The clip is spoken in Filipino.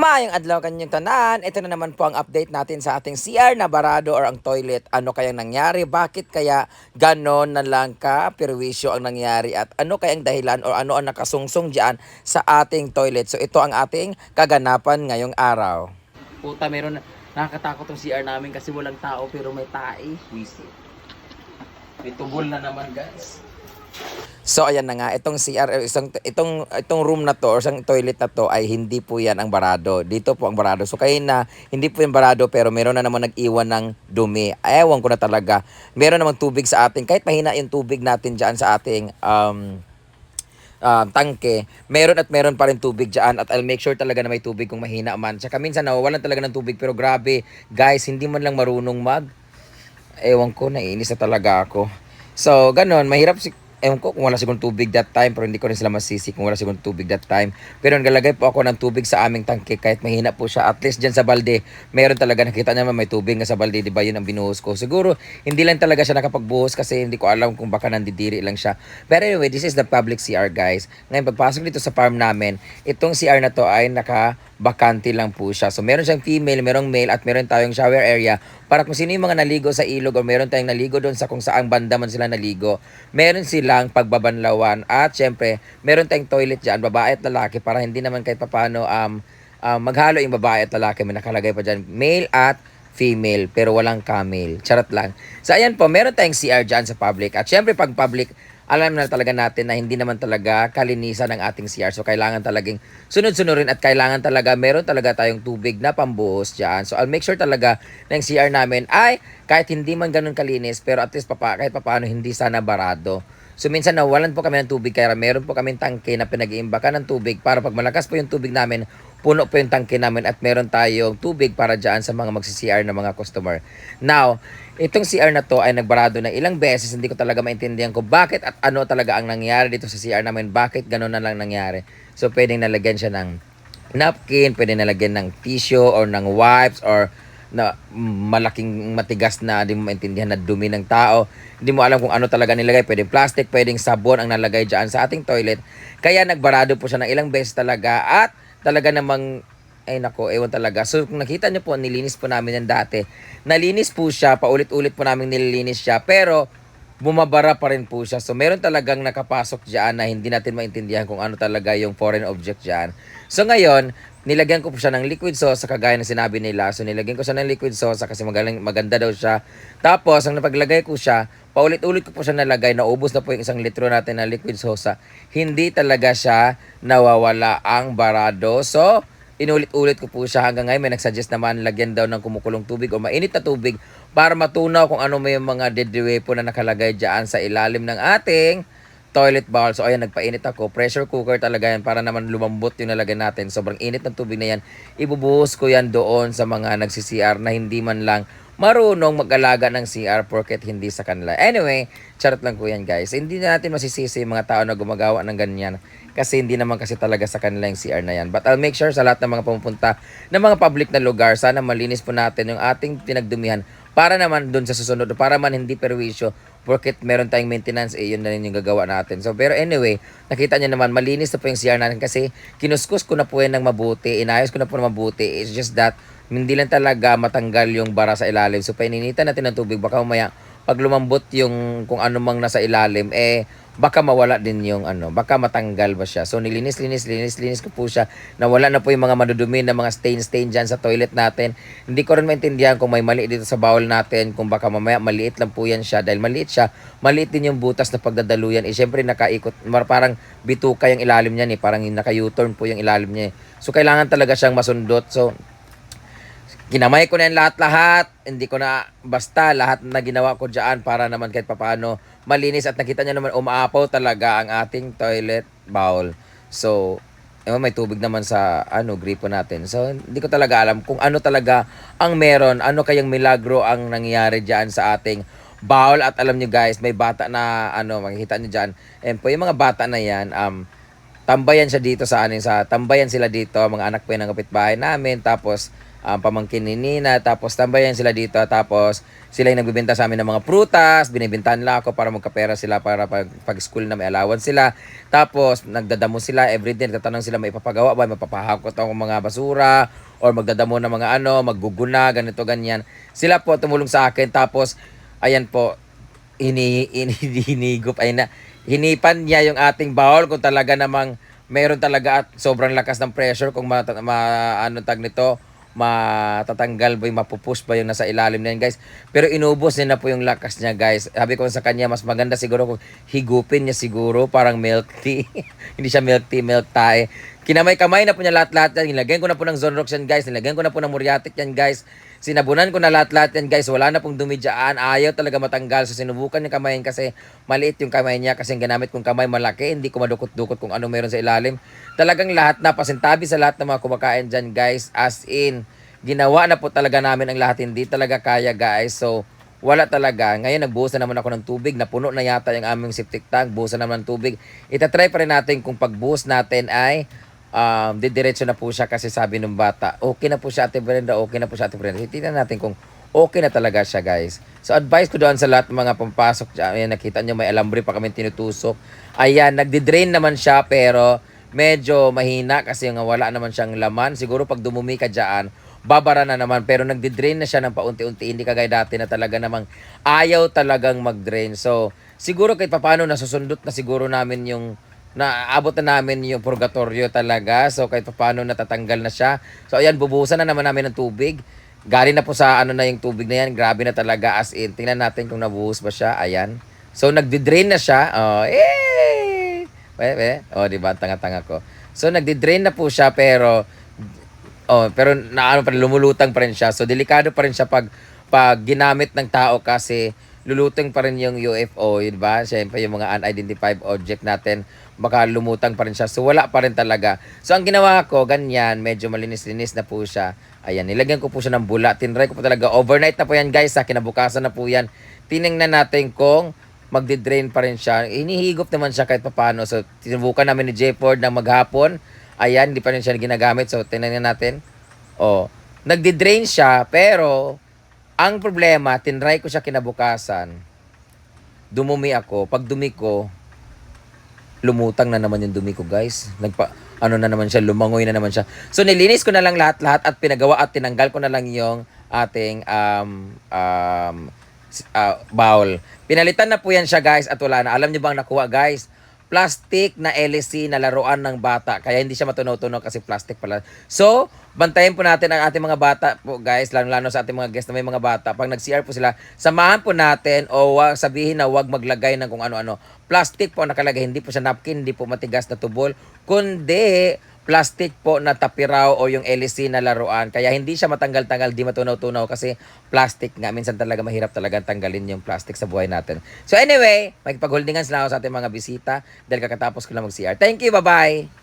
Maayong adlaw kanyang tanan. Ito na naman po ang update natin sa ating CR na barado or ang toilet. Ano kayang nangyari? Bakit kaya ganon na lang ka perwisyo ang nangyari? At ano kayang dahilan or ano ang nakasungsong dyan sa ating toilet? So ito ang ating kaganapan ngayong araw. Puta, meron nakakatakot tong CR namin kasi walang tao pero may tae. Wisit. May tubol na naman guys. So ayan na nga, itong CR, isang, itong, itong room na to or isang toilet na to ay hindi po yan ang barado. Dito po ang barado. So kayo na, hindi po yung barado pero meron na naman nag-iwan ng dumi. Ewan ko na talaga. Meron namang tubig sa ating, kahit mahina yung tubig natin dyan sa ating um, um, tangke, meron at meron pa rin tubig dyan at I'll make sure talaga na may tubig kung mahina man. Tsaka minsan nawawalan talaga ng tubig pero grabe, guys, hindi man lang marunong mag. Ewan ko, naiinis na talaga ako. So, ganun, mahirap si ewan ko kung wala siguro tubig that time pero hindi ko rin sila masisi kung wala siguro tubig that time. Pero nagalagay po ako ng tubig sa aming tangke. Kahit mahina po siya at least dyan sa balde meron talaga. Nakita naman may tubig nga sa balde di ba? Yun ang binuhos ko. Siguro hindi lang talaga siya nakapagbuhos kasi hindi ko alam kung baka nandidiri lang siya. Pero anyway this is the public CR guys. Ngayon pagpasok dito sa farm namin itong CR na to ay naka bakante lang po siya. So meron siyang female, merong male at meron tayong shower area para kung sino yung mga naligo sa ilog o meron tayong naligo doon sa kung saang banda man sila naligo, meron silang pagbabanlawan at syempre meron tayong toilet dyan, babae at lalaki para hindi naman kahit papano um, um, maghalo yung babae at lalaki, may nakalagay pa dyan, male at female pero walang camel. Charot lang. So ayan po, meron tayong CR dyan sa public at syempre pag public, alam na talaga natin na hindi naman talaga kalinisan ng ating CR. So, kailangan talagang sunod-sunurin at kailangan talaga, meron talaga tayong tubig na pambuhos dyan. So, I'll make sure talaga na yung CR namin ay kahit hindi man ganun kalinis, pero at least papa, kahit papaano hindi sana barado. So minsan nawalan po kami ng tubig kaya meron po kaming tangke na pinag-iimbakan ng tubig para pag malakas po yung tubig namin, puno po yung tangke namin at meron tayong tubig para dyan sa mga magsi-CR na mga customer. Now, itong CR na to ay nagbarado ng ilang beses, hindi ko talaga maintindihan ko bakit at ano talaga ang nangyari dito sa CR namin, bakit ganun na lang nangyari. So pwedeng nalagyan siya ng napkin, pwedeng nalagyan ng tissue or ng wipes or na malaking matigas na hindi mo maintindihan na dumi ng tao. Hindi mo alam kung ano talaga nilagay. Pwedeng plastic, pwedeng sabon ang nalagay dyan sa ating toilet. Kaya nagbarado po siya ng ilang beses talaga at talaga namang ay nako, ewan talaga. So kung nakita niyo po, nilinis po namin yan dati. Nalinis po siya, paulit-ulit po namin nililinis siya. Pero bumabara pa rin po siya. So meron talagang nakapasok dyan na hindi natin maintindihan kung ano talaga yung foreign object dyan. So ngayon, nilagyan ko po siya ng liquid sauce sa kagaya na sinabi nila. So nilagyan ko siya ng liquid sauce kasi magaling, maganda daw siya. Tapos, ang napaglagay ko siya, paulit-ulit ko po siya nalagay, naubos na po yung isang litro natin ng liquid sauce. Hindi talaga siya nawawala ang barado. So, inulit-ulit ko po siya hanggang ngayon may nagsuggest naman lagyan daw ng kumukulong tubig o mainit na tubig para matunaw kung ano may mga deadly weapon na nakalagay dyan sa ilalim ng ating toilet bowl. So ayan, nagpainit ako. Pressure cooker talaga yan para naman lumambot yung nalagyan natin. Sobrang init ng tubig na yan. Ibubuhos ko yan doon sa mga nagsi-CR na hindi man lang marunong mag-alaga ng CR porket hindi sa kanila. Anyway, charot lang ko yan guys. Hindi na natin masisisi yung mga tao na gumagawa ng ganyan kasi hindi naman kasi talaga sa kanila yung CR na yan. But I'll make sure sa lahat ng mga pumupunta ng mga public na lugar, sana malinis po natin yung ating pinagdumihan para naman doon sa susunod, para man hindi perwisyo, porket meron tayong maintenance, eh yun na rin yung gagawa natin. So, pero anyway, nakita niyo naman, malinis na po yung CR natin kasi kinuskus ko na po yan ng mabuti, inayos ko na po ng mabuti. It's just that, hindi lang talaga matanggal yung bara sa ilalim. So, paininitan natin ng tubig, baka umaya, pag lumambot yung kung ano mang nasa ilalim, eh, baka mawala din yung ano, baka matanggal ba siya. So nilinis, linis, linis, linis ko po siya. Nawala na po yung mga madudumi na mga stain, stain dyan sa toilet natin. Hindi ko rin maintindihan kung may mali dito sa bowl natin, kung baka mamaya maliit lang po yan siya. Dahil maliit siya, maliit din yung butas na pagdadaluyan. Eh syempre nakaikot, parang bituka yung ilalim niya eh. Parang naka-U-turn po yung ilalim niya eh. So kailangan talaga siyang masundot. So Ginamay ko na yung lahat-lahat. Hindi ko na basta lahat na ginawa ko dyan para naman kahit papaano malinis at nakita niyo naman umaapaw talaga ang ating toilet bowl. So, eh, may tubig naman sa ano gripo natin. So, hindi ko talaga alam kung ano talaga ang meron, ano kayang milagro ang nangyayari diyan sa ating bowl at alam niyo guys, may bata na ano, makikita niyo diyan. And po yung mga bata na yan, um, tambayan siya dito sa anin sa tambayan sila dito mga anak po yan ng kapitbahay namin tapos um, pamangkin ni Nina tapos tambayan sila dito tapos sila yung nagbibenta sa amin ng mga prutas binibintahan nila ako para magkapera sila para pag, pag school na may allowance sila. Tapos nagdadamo sila everyday nagtatanong sila may papagawa ba? Mapapahakot ako mga basura? Or magdadamo ng mga ano magguguna ganito ganyan. Sila po tumulong sa akin tapos ayan po hini, hini, hinigop ay na hinipan niya yung ating bowl kung talaga namang meron talaga at sobrang lakas ng pressure kung ma, ma ano tag nito matatanggal ba yung mapupush ba yung nasa ilalim na yan guys? Pero inubos niya na po yung lakas niya guys. Sabi ko sa kanya mas maganda siguro kung higupin niya siguro parang milk tea. Hindi siya milk tea milk tae kinamay-kamay na po niya lahat-lahat yan. Nilagyan ko na po ng Zonrox yan guys. Nilagyan ko na po ng Muriatic yan guys. Sinabunan ko na lahat-lahat yan guys. Wala na pong dumi dyan ayaw talaga matanggal. So sinubukan niya kamayin kasi maliit yung kamay niya kasi ginamit kong kamay malaki. Hindi ko madukot-dukot kung ano meron sa ilalim. Talagang lahat na pasintabi sa lahat ng mga kumakain dyan guys. As in ginawa na po talaga namin ang lahat. Hindi talaga kaya guys. So wala talaga. Ngayon, nagbuhos na naman ako ng tubig. Napuno na yata yung aming septic tank. Buhos na naman ng tubig. Itatry pa rin natin kung pagbuhos natin ay um, didiretso na po siya kasi sabi ng bata, okay na po siya Ate Brenda, okay na po siya Ate Brenda. Tingnan natin kung okay na talaga siya guys. So advice ko doon sa lahat ng mga pampasok. Ayan, nakita nyo may alambre pa kami tinutusok. Ayan, nagdi-drain naman siya pero medyo mahina kasi nga wala naman siyang laman. Siguro pag dumumi ka dyan, babara na naman. Pero nagdi-drain na siya ng paunti-unti. Hindi kagaya dati na talaga namang ayaw talagang mag-drain. So, siguro kahit papaano nasusundot na siguro namin yung naabot na namin yung purgatorio talaga. So, kahit paano natatanggal na siya. So, ayan, bubuhusan na naman namin ng tubig. Galing na po sa ano na yung tubig na yan. Grabe na talaga as in. Tingnan natin kung nabuhos ba siya. Ayan. So, nagdi-drain na siya. Oh, eh! We, we. Oh, di ba? Ang Tanga-tanga ko. So, nagdi-drain na po siya pero Oh, pero naano pa lumulutang pa rin siya. So delikado pa rin siya pag pag ginamit ng tao kasi lulutang pa rin yung UFO, yun ba? Siyempre yung mga unidentified object natin, baka lumutang pa rin siya. So wala pa rin talaga. So ang ginawa ko, ganyan, medyo malinis-linis na po siya. Ayan, nilagyan ko po siya ng bula. Tinry ko po talaga. Overnight na po yan guys, sa kinabukasan na po yan. Tiningnan natin kung magdi-drain pa rin siya. Hinihigop naman siya kahit paano. So tinubukan namin ni J. Ford na maghapon. Ayan, hindi pa rin siya ginagamit. So, tingnan natin. Oh, nagdi-drain siya, pero ang problema, tinry ko siya kinabukasan. Dumumi ako. Pag dumi ko, lumutang na naman yung dumi ko, guys. Nagpa, ano na naman siya, lumangoy na naman siya. So, nilinis ko na lang lahat-lahat at pinagawa at tinanggal ko na lang yung ating um, um, ah, bowl. Pinalitan na po yan siya, guys, at wala na. Alam niyo ba ang nakuha, guys? Plastic na LC na laruan ng bata. Kaya hindi siya matunaw-tunaw kasi plastic pala. So, bantayan po natin ang ating mga bata po guys, lalo-lalo sa ating mga guest na may mga bata. Pag nag-CR po sila, samahan po natin o sabihin na wag maglagay ng kung ano-ano. Plastic po nakalagay, hindi po siya napkin, hindi po matigas na tubol, kundi plastic po na tapiraw o yung LC na laruan. Kaya hindi siya matanggal-tanggal, di matunaw-tunaw kasi plastic nga. Minsan talaga mahirap talaga tanggalin yung plastic sa buhay natin. So anyway, magpagholdingan sila ako sa ating mga bisita dahil kakatapos ko lang mag-CR. Thank you, bye-bye!